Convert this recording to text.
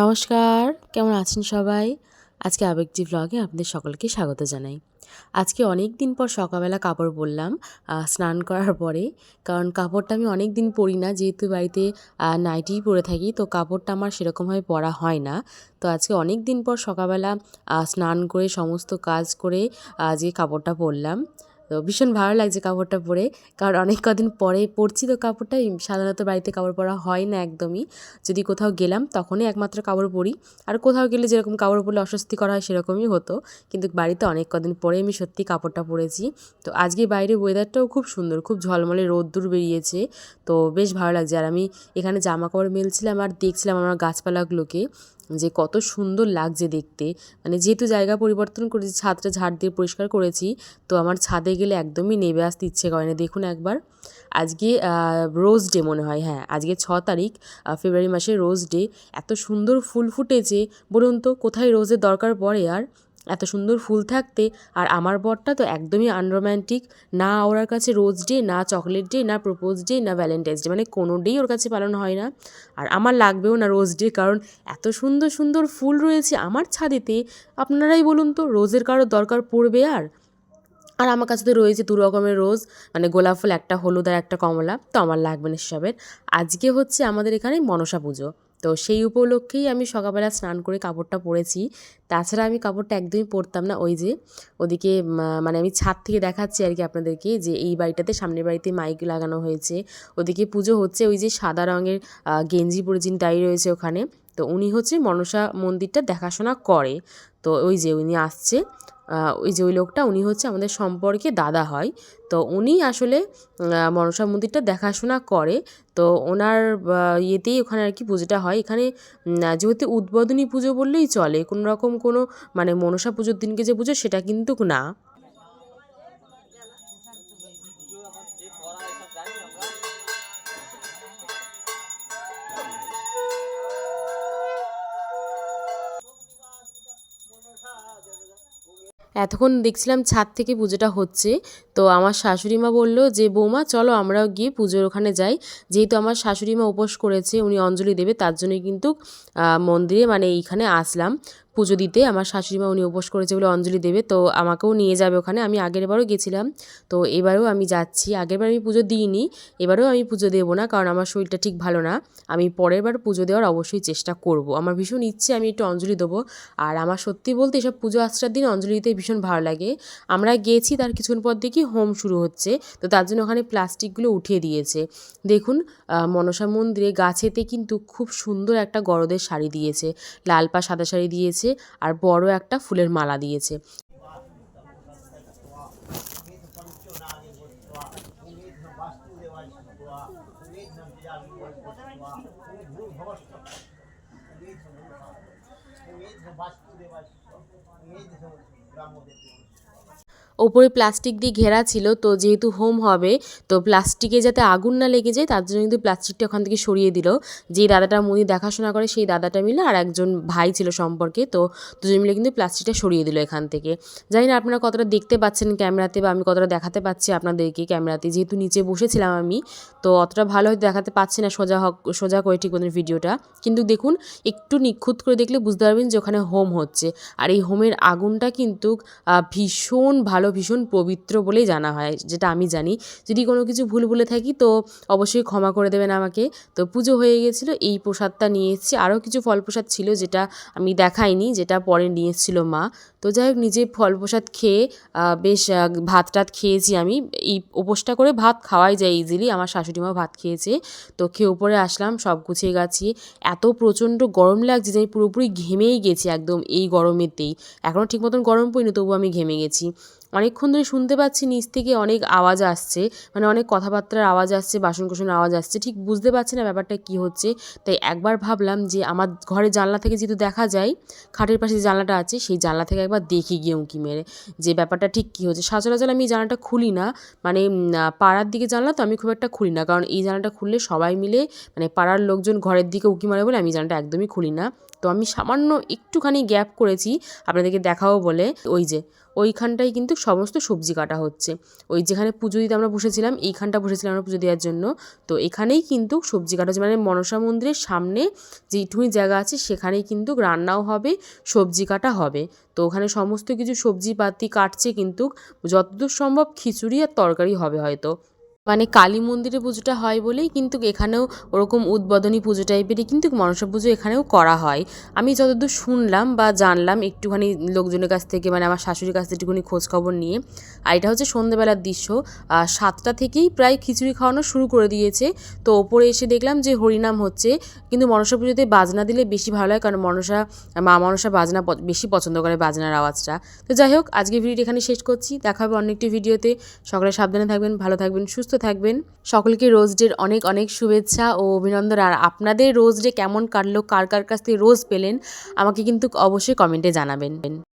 নমস্কার, কেমন আছেন সবাই? আজকে আবেগজি ব্লগে আপনাদের সকলকে স্বাগত জানাই। আজকে অনেক দিন পর সকালবেলা কাপড় পরলাম স্নান করার পরে, কারণ কাপড়টা আমি অনেক দিন পরি না, যেহেতু বাড়িতে নাইটিই পরে থাকি, তো কাপড়টা আমার সেরকমভাবে পরা হয় না। তো আজকে অনেক দিন পর সকালবেলা স্নান করে সমস্ত কাজ করে আজকে কাপড়টা পরলাম তো ভীষণ ভালো লাগছে কাপড়টা পরে। কারণ অনেক কদিন পরে পরছি তো কাপড়টা সাধারণত বাড়িতে কাপড় পরা হয় না একদমই। যদি কোথাও গেলাম তখনই একমাত্র কাপড় পরি। আর কোথাও গেলে যেরকম কাপড় পরলে অস্বস্তি করা হয় সেরকমই হতো। কিন্তু বাড়িতে অনেক কদিন পরে আমি সত্যি কাপড়টা পরেছি। তো আজকে বাইরে ওয়েদারটাও খুব সুন্দর, খুব ঝলমলে রোদ্দুর বেরিয়েছে। তো বেশ ভালো লাগছে। আর আমি এখানে জামা কাপড় মেলছিলাম আর দেখছিলাম আমার গাছপালাগুলোকে। যে কত সুন্দর লাগছে দেখতে। মানে যেহেতু জায়গা পরিবর্তন করেছি, ছাদটা ঝাড় দিয়ে পরিষ্কার করেছি, তো আমার ছাদে গেলে একদমই নেবে আসতে ইচ্ছে করে না। দেখুন একবার, আজকে রোজ ডে মনে হয় হ্যাঁ আজকে ছ তারিখ ফেব্রুয়ারি মাসে রোজ ডে এত সুন্দর ফুল ফুটেছে, বলুন তো কোথায় রোজের দরকার পড়ে আর? এত সুন্দর ফুল থাকতে আর আমার বরটা তো একদমই আনরোম্যান্টিক না ওর কাছে রোজ ডে না চকলেট ডে না প্রপোজ ডে না ভ্যালেন্টাইন্স ডে মানে কোনো ডেই ওর কাছে পালন হয় না। আর আমার লাগবেও না রোজ ডে কারণ এত সুন্দর সুন্দর ফুল রয়েছে আমার ছাদেতে। আপনারাই বলুন তো রোজের কারোর দরকার পড়বে আর? আর আমার কাছে তো রয়েছে দু রকমের রোজ মানে গোলাপ ফুল, একটা হলুদ আর একটা কমলা, তো আমার লাগবে না সেসবের। আজকে হচ্ছে আমাদের এখানে মনসা পুজো। তো সেই উপলক্ষেই আমি সকালবেলা স্নান করে কাপড়টা পরেছি। তাছাড়া আমি কাপড়টা একদমই পরতাম না, ওই যে ওদিকে মানে আমি ছাদ থেকে দেখাচ্ছি আর কি আপনাদেরকে যে এই বাড়িটাতে সামনের বাড়িতে মাইক লাগানো হয়েছে। ওদিকে পুজো হচ্ছে ওই যে সাদা রঙের গেঞ্জি পরে যিনি দাঁড়িয়ে রয়েছে ওখানে। তো উনি হচ্ছে মনসা মন্দিরটা দেখাশোনা করে। তো ওই যে উনি আসছে। ওই যে ওই লোকটা, উনি হচ্ছে আমাদের সম্পর্কে দাদা হয়। তো উনি আসলে মনসা মন্দিরটা দেখাশোনা করে। তো ওনার ইয়েতেই ওখানে আর কি পুজোটা হয়। এখানে যেহেতু উদ্বোধনী পুজো বললেই চলে, কোনো রকম কোনো মানে মনসা পুজোর দিনকে যে পুজো, সেটা কিন্তু না। এতক্ষণ দেখছিলাম ছাদ থেকে পুজোটা হচ্ছে, তো আমার শাশুড়ি মা বলল যে, বৌমা, চলো আমরাও গিয়ে পুজোর ওখানে যাই। যেহেতু আমার শাশুড়ি মা উপোস করেছে, উনি অঞ্জলি দেবে, তার জন্যই কিন্তু মন্দিরে মানে এইখানে আসলাম। পুজো দিতে আমার শাশুড়ি মা উনি উপোস করেছে বলে অঞ্জলি দেবে, তো আমাকেও নিয়ে যাবে ওখানে। আমি আগের বারও গেছিলাম, তো এবারেও আমি যাচ্ছি। আগেরবার আমি পুজো দিইনি, এবারেও আমি পুজো দেবো না, কারণ আমার শরীরটা ঠিক ভালো না। আমি পরের বার পুজো দেওয়ার অবশ্যই চেষ্টা করব। আমার ভীষণ ইচ্ছে আমি একটু অঞ্জলি দেবো, আর আমার সত্যি বলতে এসব পুজো আশ্রার দিন অঞ্জলি দিতে ভীষণ ভালো লাগে। আমরা গেছি তার কিছুক্ষণ পর দেখি হোম শুরু হচ্ছে, তো তার জন্য ওখানে প্লাস্টিকগুলো উঠিয়ে দিয়েছে। দেখুন মনসা মন্দিরে গাছেতে কিন্তু খুব সুন্দর একটা গরদের শাড়ি দিয়েছে, লাল পা সাদা শাড়ি দিয়েছে আর বড় একটা ফুলের মালা দিয়েছে। ওপরে প্লাস্টিক দিয়ে ঘেরা ছিল, তো যেহেতু হোম হবে, তো প্লাস্টিকে যাতে আগুন না লেগে যায়, তার জন্য কিন্তু প্লাস্টিকটা ওখান থেকে সরিয়ে দিল। যে দাদাটা মুনি দেখাশোনা করে, সেই দাদাটা মিলে আর একজন ভাই ছিল সম্পর্কে, তো দুজন মিলে কিন্তু প্লাস্টিকটা সরিয়ে দিল এখান থেকে। জানি না আপনারা কতটা দেখতে পাচ্ছেন ক্যামেরাতে বা আমি কতটা দেখাতে পাচ্ছি আপনাদেরকে ক্যামেরাতে, যেহেতু নিচে বসেছিলাম আমি, তো অতটা ভালো হয়তো দেখাতে পাচ্ছি না সোজা হক, সোজা করে ঠিক মতন ভিডিওটা। কিন্তু দেখুন, একটু নিখুঁত করে দেখলে বুঝতে পারবেন যে ওখানে হোম হচ্ছে। আর এই হোমের আগুনটা কিন্তু ভীষণ ভালো ভীষণ পবিত্র বলেই জানা হয়, যেটা আমি জানি। যদি কোনো কিছু ভুল বলে থাকি, তো অবশ্যই ক্ষমা করে দেবেন আমাকে। তো পুজো হয়ে গেছিল, এই প্রসাদটা নিয়ে এসেছি। আরও কিছু ফল প্রসাদ ছিল যেটা আমি দেখাইনি, যেটা পরে নিয়ে এসেছিল মা। তো যাই হোক, নিজে ফল প্রসাদ খেয়ে বেশ ভাত টাত খেয়েছি আমি। এই উপোসটা করে ভাত খাওয়াই যায় ইজিলি আমার শাশুড়ি মা ভাত খেয়েছে। তো খেয়ে উপরে আসলাম, সব গুছিয়ে গাছিয়ে এত প্রচণ্ড গরম লাগছে যে আমি পুরোপুরি ঘেমেই গেছি একদম এই গরমেতেই। এখনও ঠিক মতন গরম পড়িনি তবু আমি ঘেমে গেছি। অনেকক্ষণ ধরে শুনতে পাচ্ছি নিচ থেকে অনেক আওয়াজ আসছে মানে অনেক কথাবার্তার আওয়াজ আসছে বাসন কোসনের আওয়াজ আসছে, ঠিক বুঝতে পারছি না ব্যাপারটা কী হচ্ছে। তাই একবার ভাবলাম যে আমার ঘরের জানলা থেকে যেহেতু দেখা যায়, খাটের পাশে যে জানলাটা আছে, সেই জানলা থেকে একবার দেখি গিয়ে উঁকি মেরে যে ব্যাপারটা ঠিক কী হচ্ছে। সচরাচর আমি জানলাটা খুলি না মানে পাড়ার দিকে জানলা তো আমি খুব একটা খুলি না, কারণ এই জানলাটা খুললে সবাই মিলে মানে পাড়ার লোকজন ঘরের দিকে উঁকি মারে বলে আমি জানলাটা একদমই খুলি না। তো আমি সামান্য একটুখানি গ্যাপ করেছি, আপনাদেরকে দেখাবো বলে। ওই যে ওইখানটায় কিন্তু সমস্ত সবজি কাটা হচ্ছে। ওই যেখানে পুজো দিতে আমরা বসেছিলাম, এইখানটা বসেছিলাম আমরা পুজো দেওয়ার জন্য। তো এখানেই কিন্তু সবজি কাটা হচ্ছে। মানে মনসা মন্দিরের সামনে যেইটুকুনি জায়গা আছে, সেখানেই কিন্তু রান্নাও হবে, সবজি কাটা হবে। তো ওখানে সমস্ত কিছু সবজি পাতি কাটছে কিন্তু যতদূর সম্ভব খিচুড়ি আর তরকারি হবে হয়তো। মানে কালী মন্দিরে পুজোটা হয় বলেই কিন্তু এখানেও ওরকম উদ্বোধনী পুজো টাইপেরই কিন্তু মনসা পুজো এখানেও করা হয়। আমি যতদূর শুনলাম বা জানলাম একটুখানি লোকজনের কাছ থেকে মানে আমার শাশুড়ির কাছ থেকে একটুখানি খোঁজ খবর নিয়ে, আর এটা হচ্ছে সন্ধ্যেবেলার দৃশ্য সাতটা থেকেই প্রায় খিচুড়ি খাওয়ানো শুরু করে দিয়েছে। তো ওপরে এসে দেখলাম যে হরিনাম হচ্ছে, কিন্তু মনসা পুজোতে বাজনা দিলে বেশি ভালো হয়, কারণ মনসা, মা মনসা বাজনা বেশি পছন্দ করে বাজনার আওয়াজটা। তো যাই হোক আজকে ভিডিওটি এখানে শেষ করছি। দেখা হবে অন্য একটি ভিডিওতে সকলে সাবধানে থাকবেন, ভালো থাকবেন, সুস্থ থাকবেন। সকলকে রোজ ডের অনেক অনেক শুভেচ্ছা ও অভিনন্দন। আর আপনাদের রোজ ডে কেমন কাটলো, কার কার কাছ থেকে রোজ পেলেন, আমাকে কিন্তু অবশ্যই কমেন্টে জানাবেন।